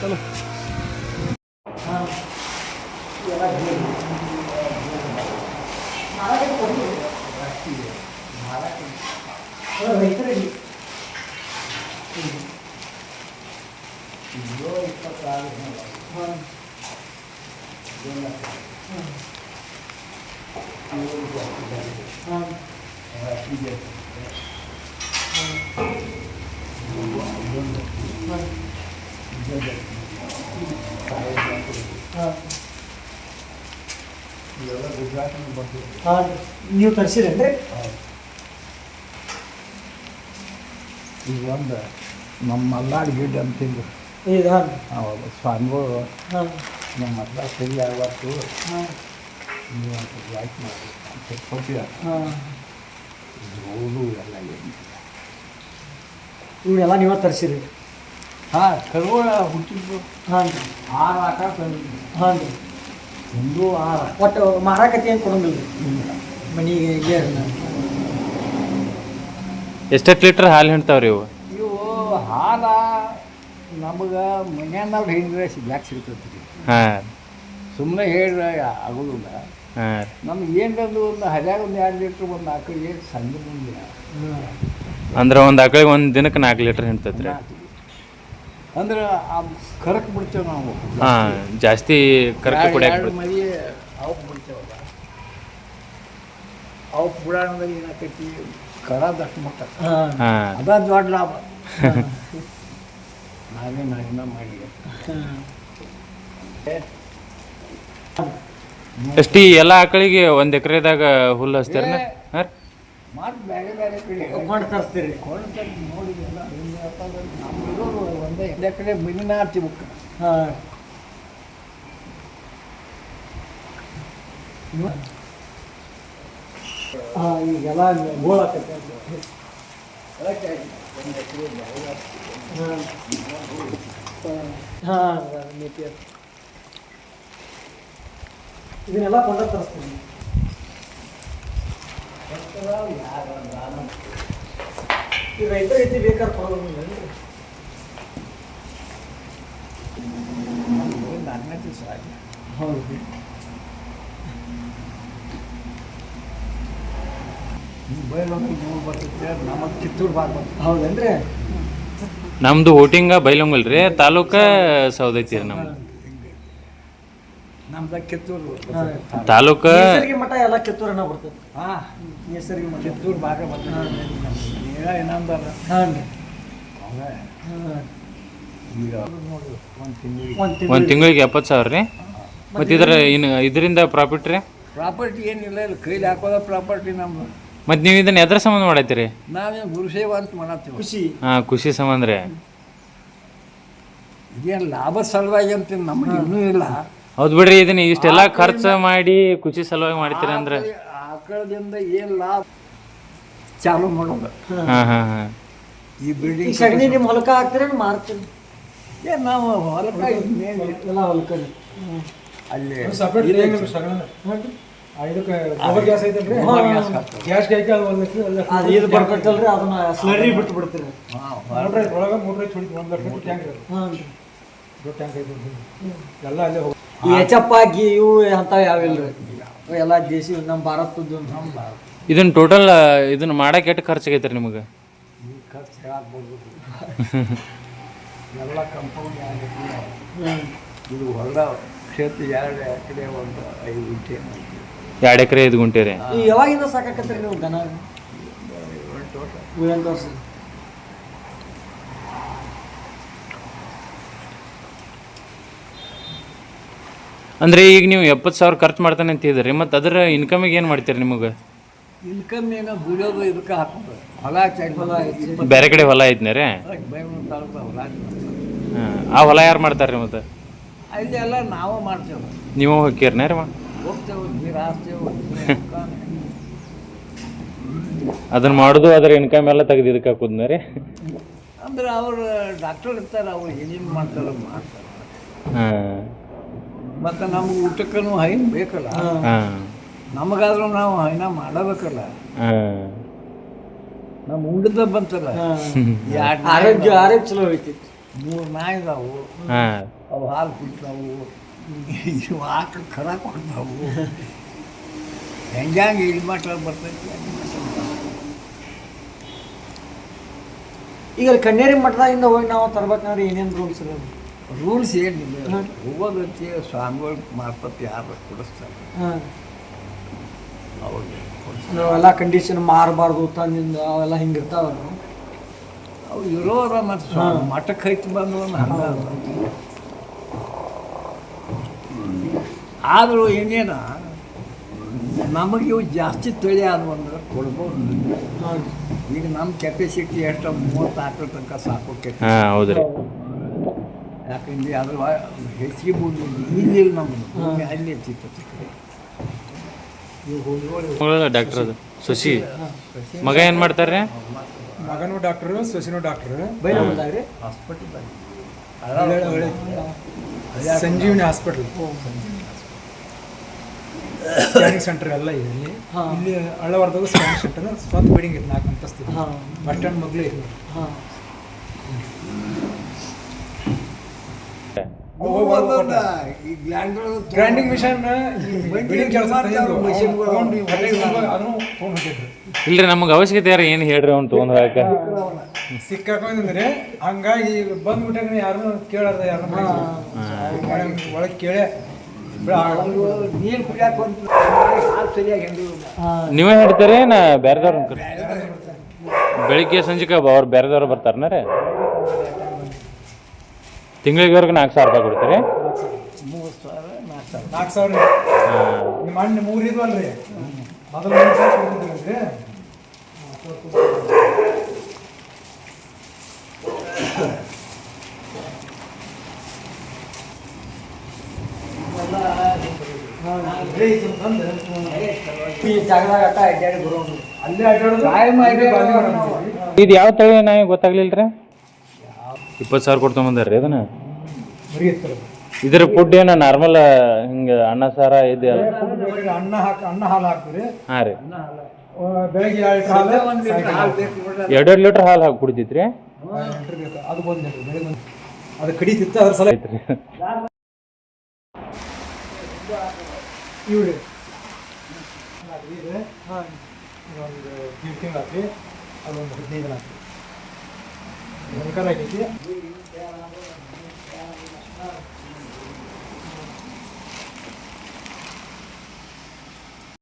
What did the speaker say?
ಚಲೋ ರೈತರಿಗೆ ಹಾಂ ಹಾಂ ನೀವು ತರಿಸಿರೇನ್ರಿ ಈಗ ಒಂದು ನಮ್ಮ ಮಲ್ನಾಡು ಗಿಡ್ ಅಂತಿದ್ದು ಅವಾಗ ಸ್ವಾಮಿಗಳು ನಮ್ಮ ಮಲ್ಲ ಸರಿ ಹಾಂ. ನೀವು ಅಂತ ಲೈಕ್ ಮಾಡಿ ಅಂತ ಕೊಟ್ಟಿದ್ದಾರೆ ಹಾಂ. ರೋಡು ಎಲ್ಲ ಏನು ಇವೆಲ್ಲ ನೀವೇ ತರಿಸಿರಿ. ಹಾಂ ಕರುಗಳ ಹುಟ್ಟಿದ್ದು ಹಾಂ ರೀ ಆರು ಆಟ ತಂದಿದ್ದು ಹಾಂ ರೀ ಒಂದು ಆರು ಒಟ್ಟು ಮಾರಾಕತಿ ಏನು ಕೊಡಂಗಿಲ್ಲ. ರೀ ಮನೆಗೆ ಹೀಗೆ ಎಷ್ಟೆಷ್ಟು ಲೀಟ್ರ್ ಹಾಲು ಹಿಂಡ್ತಾವ್ರಿ ಇವು? ಇವು ಹಾಲ ನಮಗೆ ಮನ್ಯಾನವ್ರು ಹೇಳಿದ್ರೆ ಸಿಗ್ಲಾಕ್ ಸಿಗ್ತೈತಿ. ರೀ ಹಾಂ. ಸುಮ್ಮನೆ ಹೇಳಿದ್ರೆ ಆಗೋದಿಲ್ಲ. ಹಾಂ. ನಮ್ಗೆ ಬಂದು ಒಂದು ಹರ್ಯಾಗ ಒಂದು ಎರಡು ಲೀಟ್ರ್ ಒಂದು ನಾಲ್ಕು ಏನು ಸಣ್ಣ ಅಂದ್ರೆ ಒಂದು ಆಕಳಿಗೆ ಒಂದು ದಿನಕ್ಕೆ ನಾಲ್ಕು ಲೀಟ್ರ್ ಹಿಂಡ್ತೈತೆ ರೀ ಅಂದ್ರೆ ಆ ಕರಕ್ ಬಿಡ್ತೇವೆ ನಾವು. ಹಾಂ ಜಾಸ್ತಿ ಕರ್ಕ ಎರಡು- ಕುಡಿಯಾಕ ಎರಡು ಮರಿ ಅವಕ್ಕೆ ಬಿಡ್ತೇವಲ್ಲ. ಅವಕ್ಕೆ ಬಿಡೋದ್ರಲ್ಲಿ ಏನಾಕೈತಿ ಕರದಷ್ಟು ಮಟ್ಟ ಹಾಂ. ಹಾಂ. ಅದ ದೊಡ್ಡ ಲಾಭ. ನಾವೇ ನಾವಿನ್ನ ಮಾಡಿ ಎಷ್ಟು ಈ ಎಲ್ಲ ಆಕಳಿಗೆ ಒಂದು ಎಕರೆದಾಗ ಹುಲ್ಲು ಹಚ್ತೀರ ಹಾಂ? ಮತ್ತು ಬೇರೆ ಬೇರೆ ಕಡೆ. ಕೊಂಡು ತರಿಸ್ತೀರಿ. ನೋಡಿ ಒಂದೇ ಒಂದೇ ಕಡೆ ಮಿನಿನ ಹಚ್ಚಿಬೇಕು ಹಾಂ. ಹಾಂ ಈಗೆಲ್ಲ ಗೋಳ್ ಆಕೈತೆ ಹಾಂ ನೀತಿ. ಇದನ್ನೆಲ್ಲ ಕೊಂಡ ತರಿಸ್ತೀನಿ. ರೈತರ ರೀತಿ ಬೇಕಾದ್ರೆ ಕೊಡೋದಿಲ್ಲ ನಾಲ್ಕನೇ ದಿವಸ ಆಗಿ ಹೌದು ಬರ್ತೈತೆ ಕಿತ್ತೂರು ಭಾಗ ಬರ್ತೈತೆ ಹೌದೇನ್ರಿ? ನಮ್ದು ಓಟಿಂಗ ಬೈಲೊಂಗಲ್ ರೀ ತಾಲೂಕ ಸೌದೈತಿ ರೀ ನಮ್ದು. ನಮ್ದು ಕಿತ್ತೂರು. ತಾಲೂಕ ನೇಸರ್ಗಿ ಮಠ ಎಲ್ಲ ಕಿತ್ತೂರನ್ನ ಬರ್ತದೆ ಹಾಂ ನೇಸರ್ಗಿ ಮಠ. ಕಿತ್ತೂರು ಭಾಗ ನೀರ ಇನ್ನೊಂದಲ್ಲ ಹಾಂ. ಒಂದು ತಿಂಗಳಿಗೆ. ಒಂದು ಒಂದು ತಿಂಗಳಿಗೆ ಎಪ್ಪತ್ತು ಸಾವಿರ ರೀ? ಮತ್ತು ಇದರ ಇನ್ನು ಇದರಿಂದ ಪ್ರಾಫಿಟ್ ರೀ? ಪ್ರಾಪರ್ಟಿ ಏನಿಲ್ಲ ಇಲ್ಲ ಕೈಲಿ ಹಾಕೋದ ಪ್ರಾಪರ್ಟಿ ನಮ್ದು. ಮತ್ತು ನೀವು ಇದನ್ನ ಎದ್ರ ಸಂಬಂಧ ಮಾಡತ್ತೀರಿ ನಾವೇನು ಗುರುಸೇವ ಅಂತ ಮಾಡತ್ತೀವಿ. ಖುಷಿ ಹಾ ಖುಷಿ ಸಂಬಂಧ ರೀ. ಇದೇನು ಲಾಭ ಸಲುವಾಗಿ ಅಂತ ನಮ್ಗೆ ಇನ್ನೂ ಇಲ್ಲ. ಹೌದು ಬಿಡ್ರಿ ಇದನ್ನ ಇಷ್ಟೆಲ್ಲ ಖರ್ಚು ಮಾಡಿ ಖುಷಿ ಸಲುವಾಗಿ ಮಾಡ್ತೀರಿ ಅಂದ್ರೆ? ಆಕಳದಿಂದ ಏನು ಲಾಭ? ಚಾಲು ಮಾಡೋದು. ಹಾಂ ಹಾಂ ಹಾಂ. ಈ ಬಿಲ್ಡಿಂಗ್ ಸಗಣಿ ನಿಮ್ಮ ಹೊಲಕ್ಕ ಹಾಕ್ತೀರ ಮಾರ್ತೀರಿ ಏನು ನಾವು ಹೊಲಕ್ಕೆ. ಎಲ್ಲ ಅಲ್ಲಿ. ಸಪ್ರೇಟ್ ಗ್ಯಾಸ್ ಐತಲ್ರಿ? ಗ್ಯಾಸ್ ಕೈಕ ಅದು ಇದು ಅದನ್ನ ಸ್ಲರಿ ಬಿಟ್ಟು ಬಿಡ್ತೀರಿ ಒಳಗೆ ಮೂರು ಐದು ಹೊಡಿತು ಒಂದು ಲಕ್ಷ ಟ್ಯಾಂಕ್ ರೀ ದೊಡ್ಡ ಟ್ಯಾಂಕ್ ಐತೆ ಎಲ್ಲ ಅಲ್ಲೇ ಹೋಗಿ ಇವು ಅಂಥವು ಯಾವಿಲ್ರಿ? ಎಲ್ಲ ದೇಶಿ ನಮ್ಮ ಭಾರತದ್ದು ಅಂತ. ಇದನ್ನ ಟೋಟಲ್ ಇದನ್ನ ಮಾಡಕ್ಕೆ ಎಷ್ಟು ಖರ್ಚಾಗೈತ್ರಿ ನಿಮಗೆ? ಖರ್ಚು ಎಲ್ಲ ಕಂಪೌಂಡ್ ಆಗೈತಿ ಇದು ಹೊಲ ಕ್ಷೇತ್ರ ಎರಡು ಎಕರೆ ಒಂದು ಐದು ಗುಂಟೆ. ಎರಡು ಎಕರೆ ಐದು ಗುಂಟೆ ರೀ? ಈ ಯಾವಾಗಿಂದ ಸಾಕಾಕತ್ತೀರಿ ನೀವು ದನ? ಏಳು ವರ್ಷ ಅಂದ್ರೆ ಈಗ ನೀವು ಎಪ್ಪತ್ತು ಸಾವಿರ ಖರ್ಚು ಮಾಡ್ತಾನೆ ಅಂತ ಹೇಳಿದ್ರಿ ಮತ್ತು ಅದರ ಇನ್ಕಮಿಗೆ ಏನು ಮಾಡ್ತೀರಿ ನಿಮಗೆ? ಇನ್ಕಮ್ ಏನೋ ದುಡಿಯೋದು ಇದಕ್ಕೆ ಹಾಕೋದು ಹೊಲ ಚೆಕ್ ಹೊಲ ಬೇರೆ ಕಡೆ ಹೊಲ ಐತ್ನೇ ರೀ ಬೆಂಗಳೂರು ತಾಲೂಕು ಹೊಲ ಹಾಂ ಆ ಹೊಲ ಯಾರು ಮಾಡ್ತಾರೆ ರೀ ಮತ್ತು? ಅಲ್ಲಿ ಎಲ್ಲ ನಾವು ಮಾಡ್ತೇವೆ. ನೀವು ಹೋಗ್ತೀರನೇ ರೀ ಹೋಗ್ತೇವೆ ನೀರು ಹಾಸ್ತೇವೆ ಅದನ್ನ ಮಾಡೋದು ಅದರ ಇನ್ಕಮ್ ಎಲ್ಲ ತೆಗೆದು ಇದಕ್ಕೆ ರೀ? ಅಂದ್ರೆ ಅವರು ಡಾಕ್ಟರ್ ಇರ್ತಾರೆ ಅವ್ರು ಏನೇನು ಮಾಡ್ತಾರೆ ಮಾಡ್ತಾರೆ. ಹಾಂ. ಮತ್ತು ನಮ್ಗೆ ಊಟಕ್ಕೂ ಹೈನು ಬೇಕಲ್ಲ. ಹಾಂ. ನಮಗಾದ್ರೂ ನಾವು ಹೈನ ಮಾಡಬೇಕಲ್ಲ. ಹಾಂ. ನಮ್ಮ ಉಂಡದ ಬಂತಲ್ಲ. ಹಾಂ. ಆರೋಗ್ಯ ಆರೋಗ್ಯ ಚಲೋ ಐತಿ ಮೂರು ನಾಯಿ ಇದಾವು. ಹಾಂ. ಅವು ಹಾಲು ಕುಡ್ತಾವು. ಇವು ಆಕಳು ಖರ ಕೊಡ್ತಾವು. ಹೆಂಗಾಗಿ ಇಲ್ಲಿ ಮಟ್ಟ ಬರ್ತೈತಿ. ಈಗ ಕಣ್ಣೇರಿ ಮಠದಾಗಿಂದ ಹೋಗಿ ನಾವು ತರ್ಬೇಕಂದ್ರೆ ಏನೇನು ರೂಲ್ಸ್ ಇರೋದು ರೂಲ್ಸ್ ಏನಿಲ್ಲ. ಹೋಗೋದಂತೆ ಸ್ವಾಮಿಗಳು ಮಾರ್ಪತ್ತು ಯಾರು ಕೊಡಿಸ್ತಾರೆ. ನಾವೆಲ್ಲ ಕಂಡೀಷನ್ ಮಾರಬಾರ್ದು ತಂದಿಂದ ಅವೆಲ್ಲ ಹಿಂಗಿರ್ತಾವ ಅವು ಇರೋರ ಮತ್ತು ಮಠಕ್ಕೆ ಹೈತು ಬಂದು ಆದರೂ ಏನೇನ ನಮಗೆ ಇವು ಜಾಸ್ತಿ ತಳಿ ಆದವು ಅಂದ್ರೆ ಕೊಡ್ಬೋದು. ಈಗ ನಮ್ಮ ಕೆಪಾಸಿಟಿ ಎಷ್ಟು ಮೂವತ್ತು ಆಕಳ ತನಕ ಸಾಕು ಯಾಕಂದ್ರೆ ಅದ್ರ ಹೆಚ್ಚಿಗೆ ಭೂಮಿ ಇಲ್ಲಿ ನಮ್ಮದು ಭೂಮಿ ಅಲ್ಲಿ ಹೆಚ್ಚಿತ್ತು ಡಾಕ್ಟರ್ ಅದು? ಸುಶಿ ಮಗ ಏನು ಮಾಡ್ತಾರೆ ಮಗನು doctor ಸೊಸಿನೂ doctor Sanjeevini hospital scanning centre ಎಲ್ಲ ಇದೆ ಇಲ್ಲಿ. ಹಾ. ಇಲ್ಲಿ ಹಳ್ಳವಾರದಾಗ ಸ್ಕ್ಯಾನಿಂಗ್ ಸೆಂಟರ್ ಸ್ವಂತ ಬಿಡಿಂಗ್ ಇತ್ತು ನಾಲ್ಕು ಅಂತಸ್ತು ಹಾಂ. ಬಸ್ ಸ್ಟ್ಯಾಂಡ್ ಮಗ್ಲೇ ಇದೆ ಗ್ರೈಂಡಿಂಗ್ ಮಿಷನ್ ಇಲ್ರಿ ನಮಗೆ ಅವಶ್ಯಕತೆ ಯಾರು ಏನು ಹೇಳ್ರಿ ಅವ್ನು ತೊಗೊಂಡ್ ಹಾಕ ಸಿಕ್ಕಾಕೊಂಡ್ರೆ ಹಂಗಾಗಿ ಬಂದ್ಬಿಟ್ಟಾಗ ಯಾರನ್ನು ಕೇಳಾರ್ದ ಯಾರು ಒಳಗೆ ಕೇಳೇ. ನೀರು ನೀವೇ ಹೇಳ್ತೀರಿ ನಾ ಬೇರೆದವ್ರ ಬೆಳಿಗ್ಗೆ ಸಂಜೆಗೆ ಅವ್ರು ಬೇರೆದವ್ರು ಬರ್ತಾರನ ರೀ? ತಿಂಗಳಿಗೆವರೆಗೂ ನಾಲ್ಕು ಸಾವಿರ ರೂಪಾಯಿ ಕೊಡ್ತೀರಿ? ಮೂರು ಸಾವಿರ ನಾಲ್ಕು ಸಾವಿರ. ನಾಲ್ಕು ಸಾವಿರ ಹಾಂ ನಿಮ್ಮ ಮೂರು ಮೊದಲು ಮೂರು ಸಾವಿರ. ನಾವು. ಇದು ಯಾವ ತಳಿ ನಾಯಿ ಗೊತ್ತಾಗ್ಲಿಲ್ಲ ರೀ ಇಪ್ಪತ್ತು ಸಾವಿರ ಅದನ್ನ? ರೀ ಇರ್ತಾರೆ ಇದ್ರ ಫುಡ್ ಏನ ನಾರ್ಮಲ್ ಹಿಂಗ ಅನ್ನ ಸಾರ ಇದೆ ಅನ್ನ ಹಾಕಿ ಅನ್ನ ಹಾಲು ಹಾಕ್ತೀರಿ ಹಾಂ ರೀ. ಬೆಳಗ್ಗೆ ಎರಡು ಲೀಟ್ರ್ ಹಾಲು ಒಂದು. ಎರಡೆರಡು ಲೀಟ್ರ್ ಹಾಲು ಹಾಕಿ ಕುಡಿತೈತ್ರಿ ಅದು ಬಂದು ಬೆಳಗ್ಗೆ ಒಂದು ಅದು ಕಡಿತಿತ್ತು ಅದ್ರ ಸಲ ಐತ್ರಿ ಹಾಕಿ ಅದೊಂದು ಹದಿನೈದು ದಿನ 何から聞いて